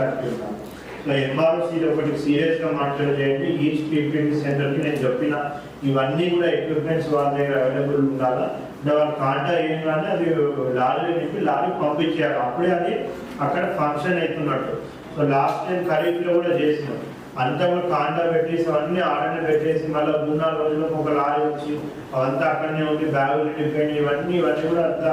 Clarity ఉన్నాను so ఎంఆర్ఓసీలో ఒకటి సీరియస్గా మాట్లాడి ఈస్ట్ ఈచ్ ట్రీట్మెంట్ సెంటర్కి నేను చెప్పిన ఇవన్నీ కూడా ఎక్విప్మెంట్స్ వాళ్ళ దగ్గర అవైలబుల్ ఉండాలా? అంటే వాళ్ళ కాంటా ఏం కానీ అది లారీలో నింపి లారీ పంపించారు అప్పుడే అది అక్కడ ఫంక్షన్ అవుతున్నట్టు. సో లాస్ట్ టైం ఖరీఫ్లో కూడా చేసినాం. అంతా కూడా కాంటా పెట్టేసి అవన్నీ ఆడనే పెట్టేసి మళ్ళీ మూడు నాలుగు రోజులకు ఒక లారీ వచ్చి అవంతా అక్కడనే ఉంది బ్యాగులు నింపండి ఇవన్నీ ఇవన్నీ కూడా అంతా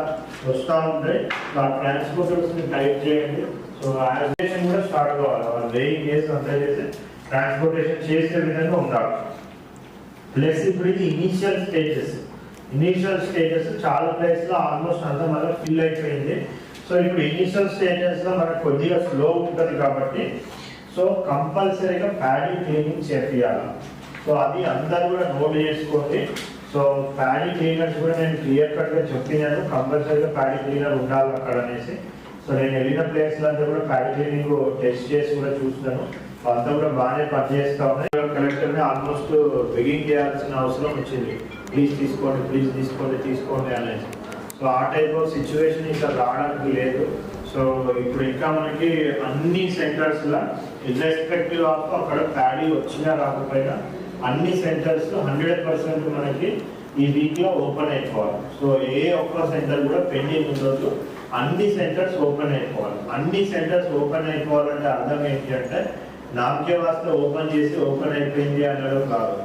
వస్తూ ఉంటాయి. సో ఆ ట్రాన్స్పోర్టర్స్ని టైప్ చేయండి. సో యాజిటేషన్ కూడా స్టార్ట్ కావాలి. వాళ్ళు వెయింగ్ చేసి అంతా చేసి ట్రాన్స్పోర్టేషన్ చేసే విధంగా ఉండాలి. ప్లస్ ఇప్పుడు ఇది ఇనీషియల్ స్టేజెస్ ఇనీషియల్ స్టేజెస్ చాలా ప్లేస్లో ఆల్మోస్ట్ అంతా మళ్ళీ ఫిల్ అయిపోయింది. సో ఇప్పుడు ఇనీషియల్ స్టేజెస్లో మనకు కొద్దిగా స్లో ఉంటుంది కాబట్టి సో కంపల్సరీగా ప్యాడీ క్లీనింగ్ చేపియాలి. సో అది అందరూ కూడా నోట్ చేసుకోండి. సో ప్యాడీ క్లీనర్స్ కూడా నేను క్లియర్ కట్గా చెప్పినాను. కంపల్సరీగా ప్యాడీ క్లీనర్ ఉండాలి అక్కడ అనేసి. సో నేను వెళ్ళిన ప్లేస్లో అంతా కూడా ప్యాడీ క్లీనింగ్ టెస్ట్ చేసి కూడా చూసినాను అంతా కూడా బాగానే పనిచేస్తా ఉన్నాయి. కలెక్టర్ని ఆల్మోస్ట్ బెగింగ్ చేయాల్సిన అవసరం వచ్చింది. ప్లీజ్ తీసుకోండి ప్లీజ్ తీసుకోండి తీసుకోండి అనేసి. సో ఆ టైప్ ఆఫ్ సిచ్యువేషన్ ఇంకా రావడానికి లేదు. సో ఇప్పుడు ఇంకా మనకి అన్ని సెంటర్స్ లా ఇర్రెస్పెక్టివ్ ఆఫ్ అక్కడ ప్యాడీ వచ్చినా రాకపోయినా అన్ని సెంటర్స్ హండ్రెడ్ పర్సెంట్ మనకి ఈ వీక్లో ఓపెన్ అయిపోవాలి. సో ఏ ఒక్క సెంటర్ కూడా పెండింగ్ ఉండొద్దు. అన్ని సెంటర్స్ ఓపెన్ అయిపోవాలి. అన్ని సెంటర్స్ ఓపెన్ అయిపోవాలంటే అర్థం ఏంటి అంటే నామకే వాస్తే ఓపెన్ చేసి ఓపెన్ అయిపోయింది అనడం కాదు.